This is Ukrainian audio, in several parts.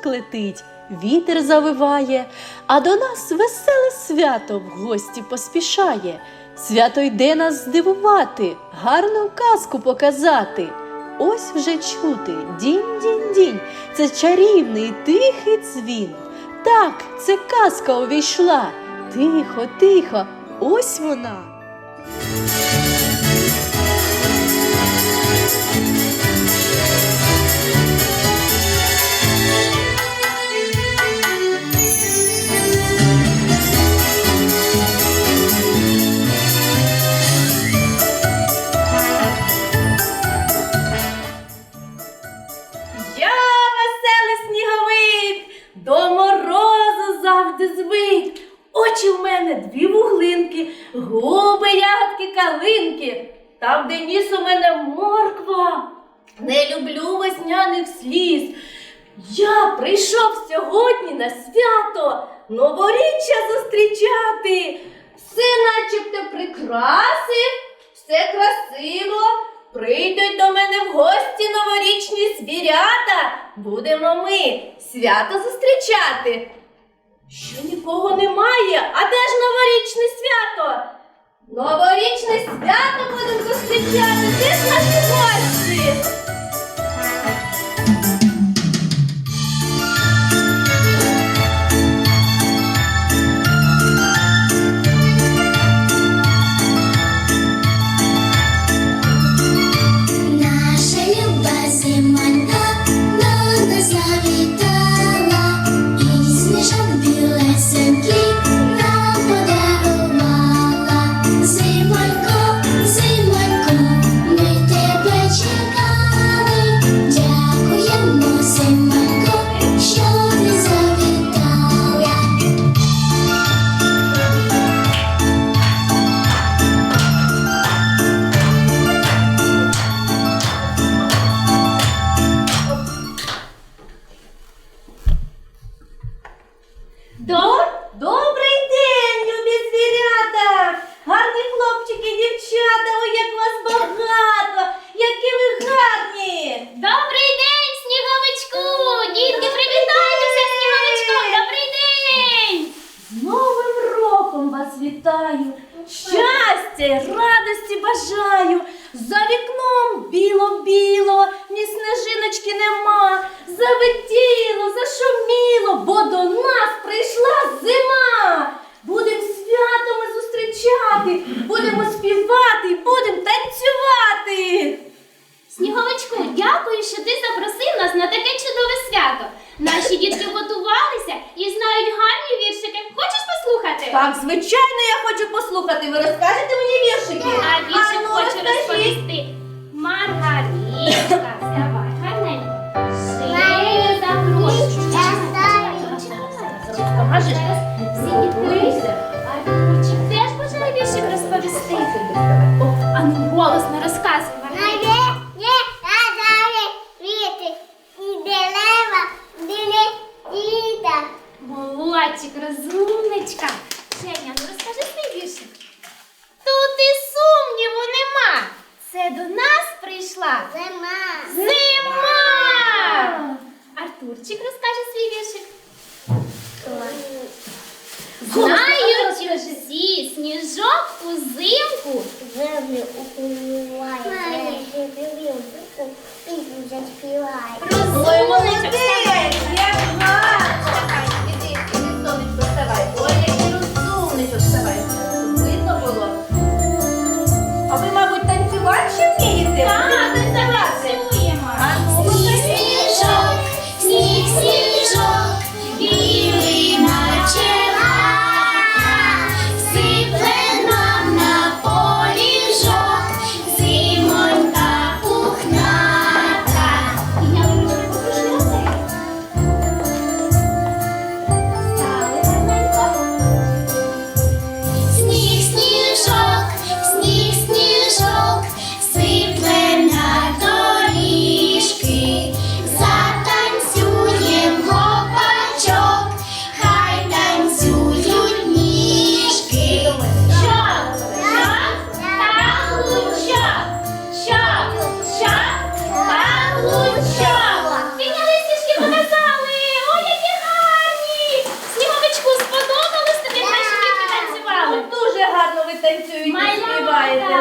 пташок летить, вітер завиває, а до нас веселе свято в гості поспішає. Свято йде нас здивувати, гарну казку показати. Ось вже чути дінь-дінь-дінь, це чарівний тихий дзвін. Так, це казка увійшла. Тихо, тихо, ось вона. свято зустрічати. Що нікого немає, а де ж новорічне свято? Новорічне свято будемо зустрічати, де ж наші гості? зайчик, розумничка. Женя, ну розкажи свій віршик. Тут і сумніву нема. Це до нас прийшла. Зима. Зима. Артурчик, танцюють і співаєте.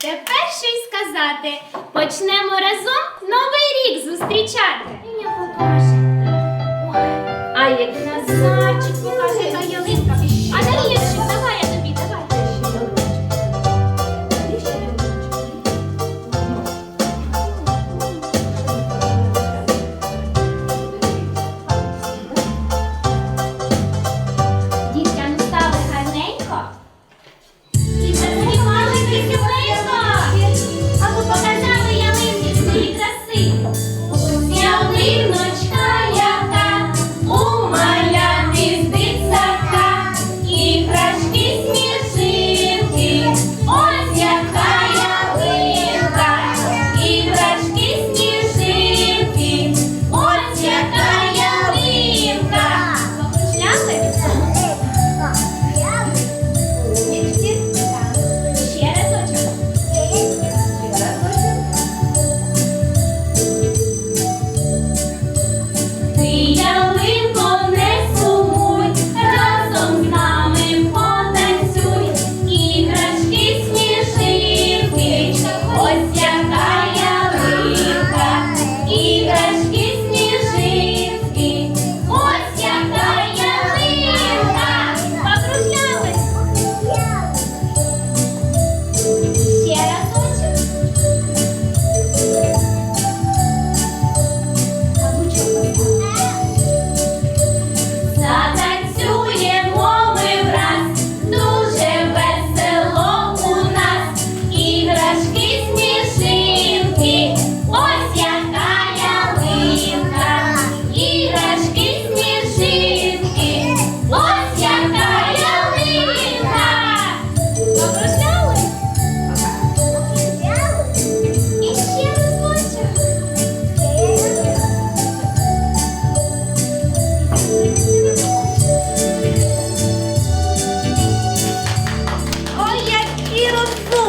тепер ще й сказати. Почнемо разом новий рік зустрічати. І я покаже. А як назарчик покаже та ялинка. А Дар'ячик, давай.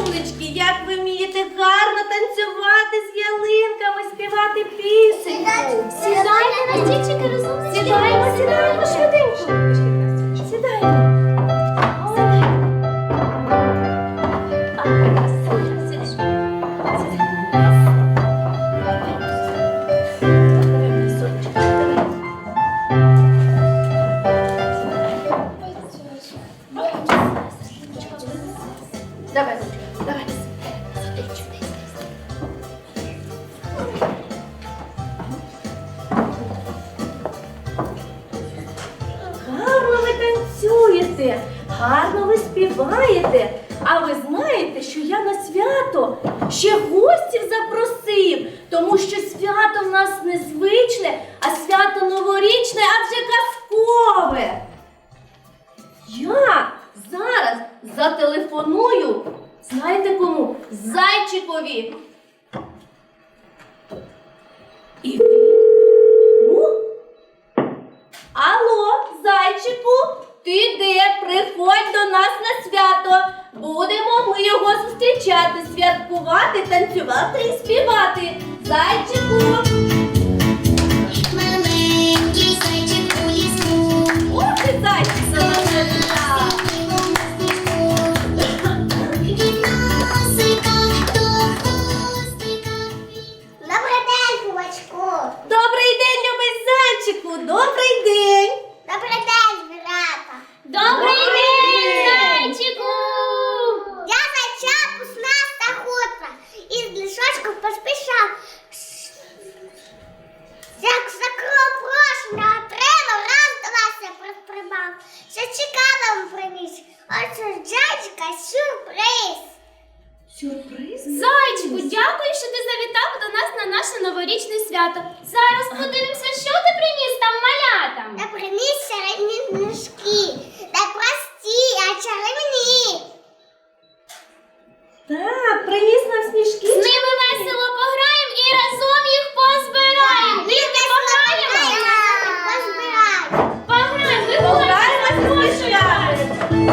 Сонечки, як ви вмієте гарно танцювати з ялинками, співати пісеньку. Сідайте на стільчики, розумнички. Сідаємо, сідаємо, швиденько. Сідаємо. ви знаєте, що я на свято ще гостів запросив, тому що свято в нас незвичне, а свято новорічне, а вже казкове. Я зараз зателефоную, знаєте кому? Зайчикові. І він. Алло, зайчику. Ти де приходь до нас на свято. Будемо ми його зустрічати, святкувати, танцювати і співати. Зайчику! Так, приніс нам сніжки. З ними весело пограємо і разом їх позбираємо. Ми пограємо. Пограємо, ми пограємо.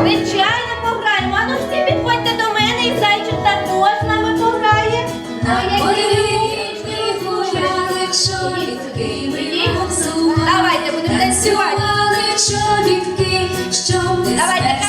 Звичайно, пограємо. Ану всі підходьте до мене і зайчик та з нами пограє. Давайте будемо танцювати. Що ми? Давайте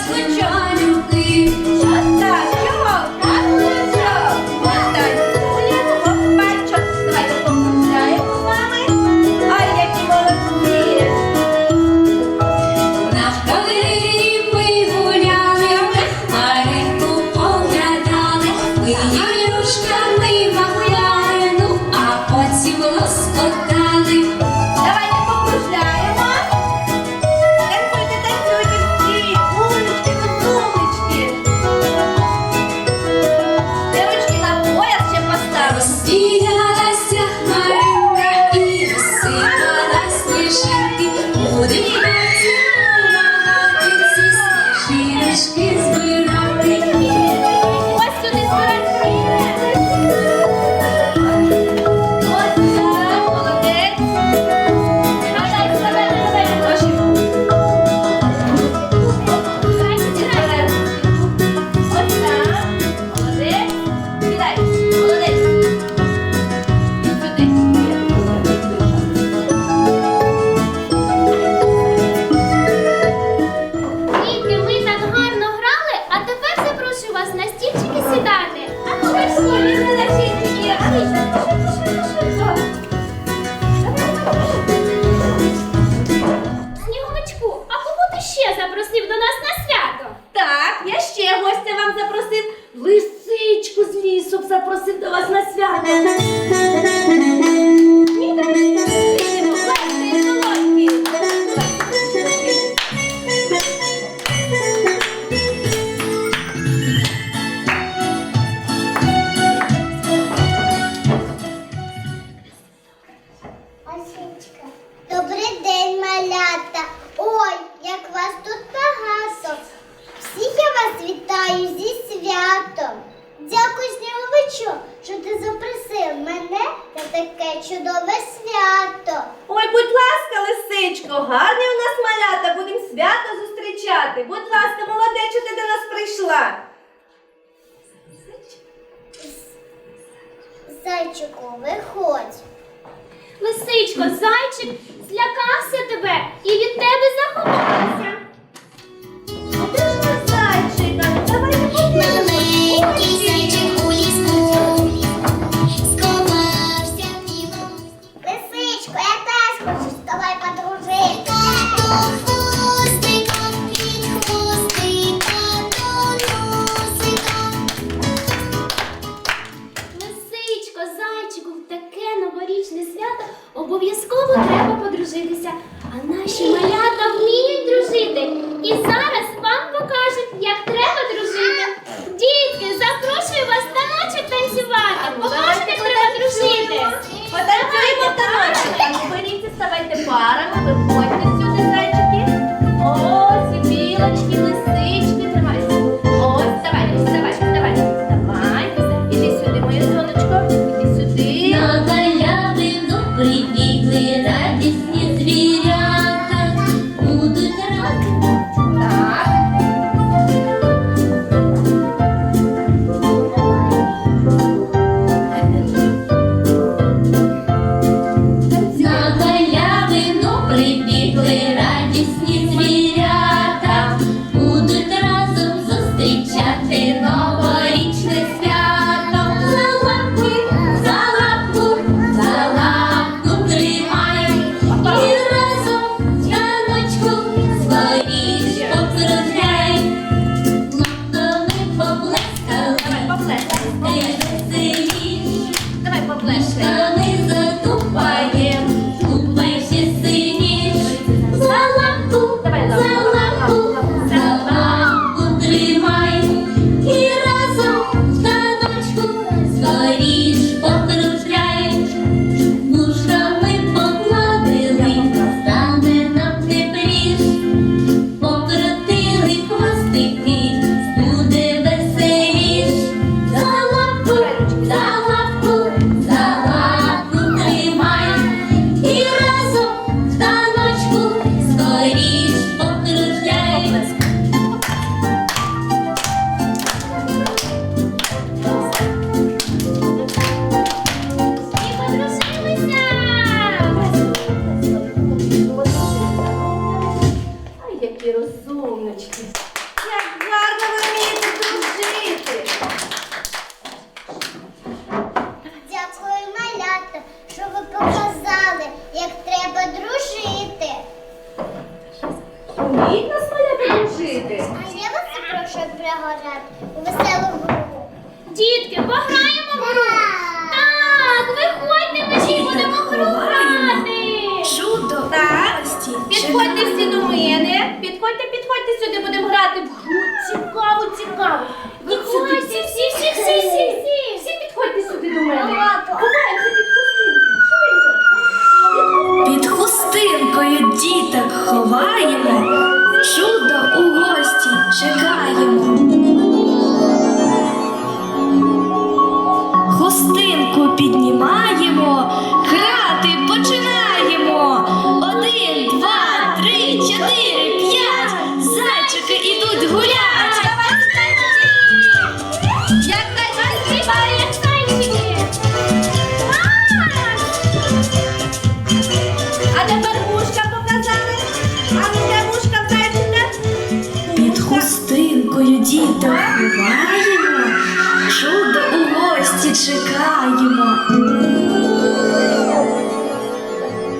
Yazı bana çıkar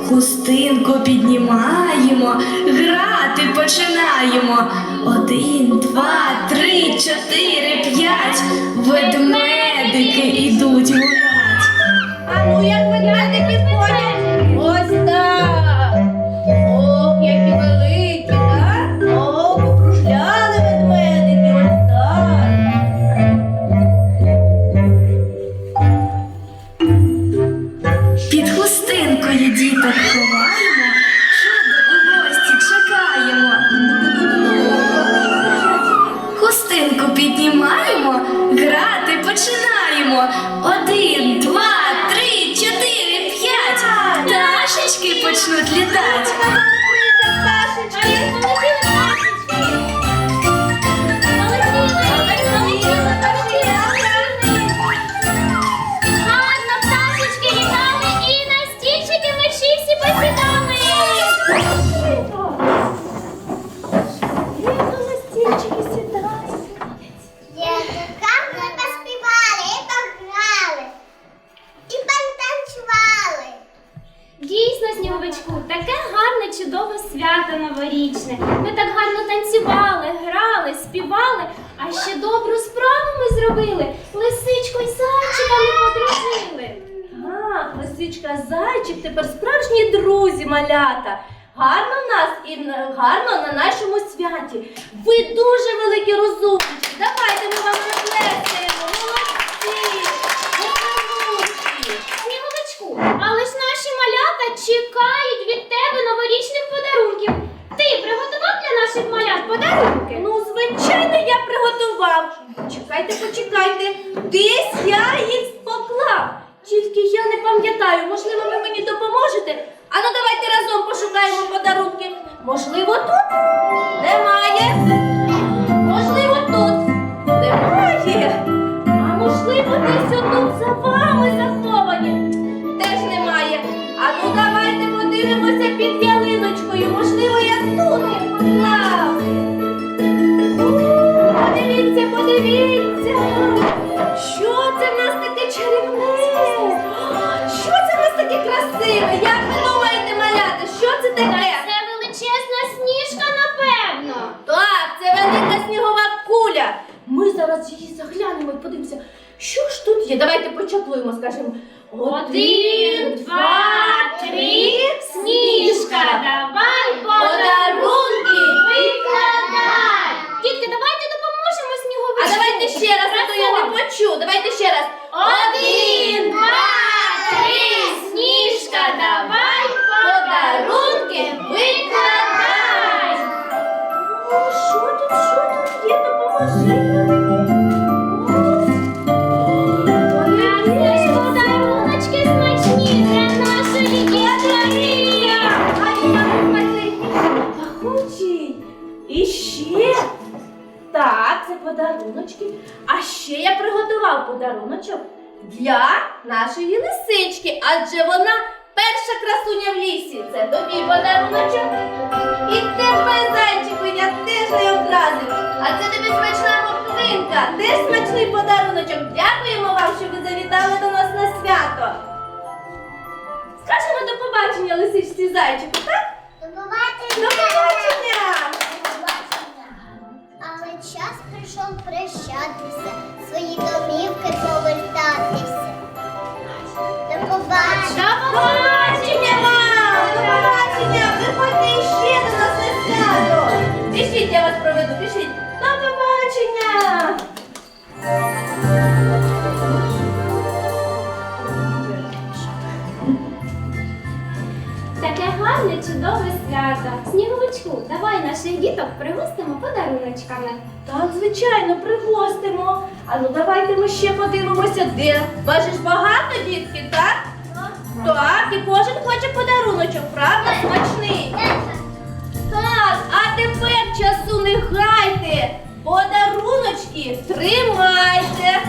хустинку піднімаємо, грати починаємо. Один, два, три, чотири, п'ять. Ведмедики ідуть гулять. А ну як ведмедики ходять? начнут летать. лисичка, зайчик тепер справжні друзі малята. Гарно в нас і гарно на нашому святі. Ви дуже великі розумнички. Давайте ми вам розплескаємо. Молодці! Молодці! Але ж наші малята чекають від тебе новорічних подарунків. Ти приготував для наших малят подарунки? Ну, звичайно, я приготував. Чекайте, почекайте. Десь я їх поклав. Тільки я не пам'ятаю, можливо, ви мені допоможете. Ану, давайте разом пошукаємо подарунки. Можливо, тут немає. Можливо, тут немає. А можливо, десь отут за вами. за скажемо один, два. для нашої лисички, адже вона перша красуня в лісі. Це тобі подаруночок. І тебе, зайчику, я теж не образив. А це тобі смачна поплинка, теж смачний подаруночок. Дякуємо вам, що ви завітали до нас на свято. Скажемо до побачення лисичці зайчику, так? До побачення. До побачення. Але час прийшов прощатися, свої домівки. Побачення! Вам! До побачення! Приходьте іще до нас на свято! Пішіть, я вас проведу, пішіть! До побачення! Таке гарне, чудове свято. Сніговичку, давай наших діток пригостимо подаруночками. Так, звичайно, пригостимо. А ну давайте ми ще подивимося, де. Бачиш, багато дітки, так? Так, і кожен хоче подаруночок, правда? Смачний. Так, а тепер часу не гайте. Подаруночки тримайте.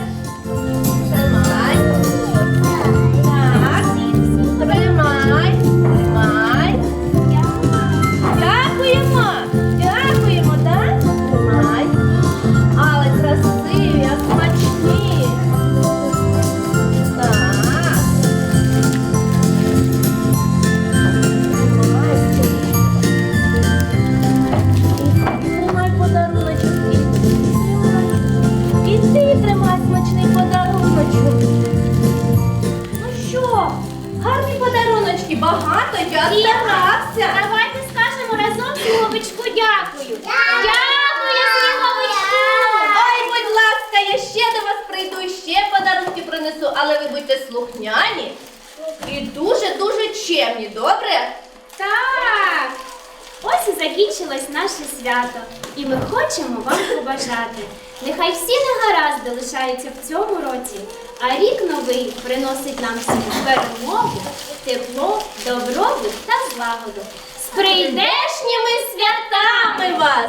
Я старався. Давайте скажемо разом сніговичку дякую. Дякую, сніговичку! Ой, будь ласка, я ще до вас прийду і ще подарунки принесу, але ви будьте слухняні і дуже-дуже чемні, добре? Так. Ось і закінчилось наше свято, і ми хочемо вам побажати. Нехай всі негаразди лишаються в цьому році, а рік новий приносить нам всім перемогу, тепло, добробут та злагоду. З прийдешніми святами! Вас!